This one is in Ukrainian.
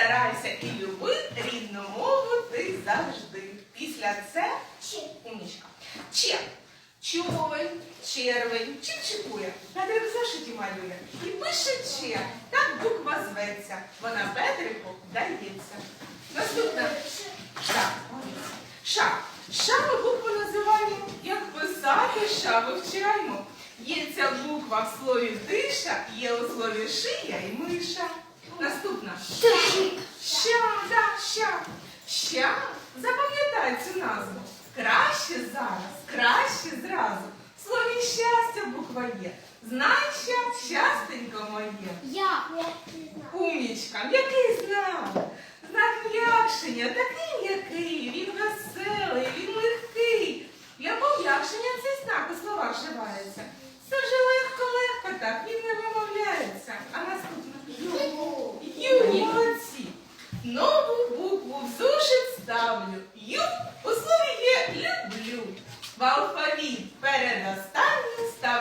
старайся і люби рідну мову ти завжди. Після це Чи. умнічка. Че. Човен, червень, чіпчикує, на зашиті малює. І пише че. Так буква зветься. Вона Петрику дається. Наступна. Ша. Ша ми букву називаємо, як писати ша вивчаємо. Є ця буква в слові диша, є у слові шия і миша. Наступна. Да, ща. Запам'ятай цю назву. Краще зараз, краще зразу. В слові щастя буква є. Знай, щастенько моє. Я. Умнічка, який знак. Знак м'якшення, такий в алфавіт передостаннім став.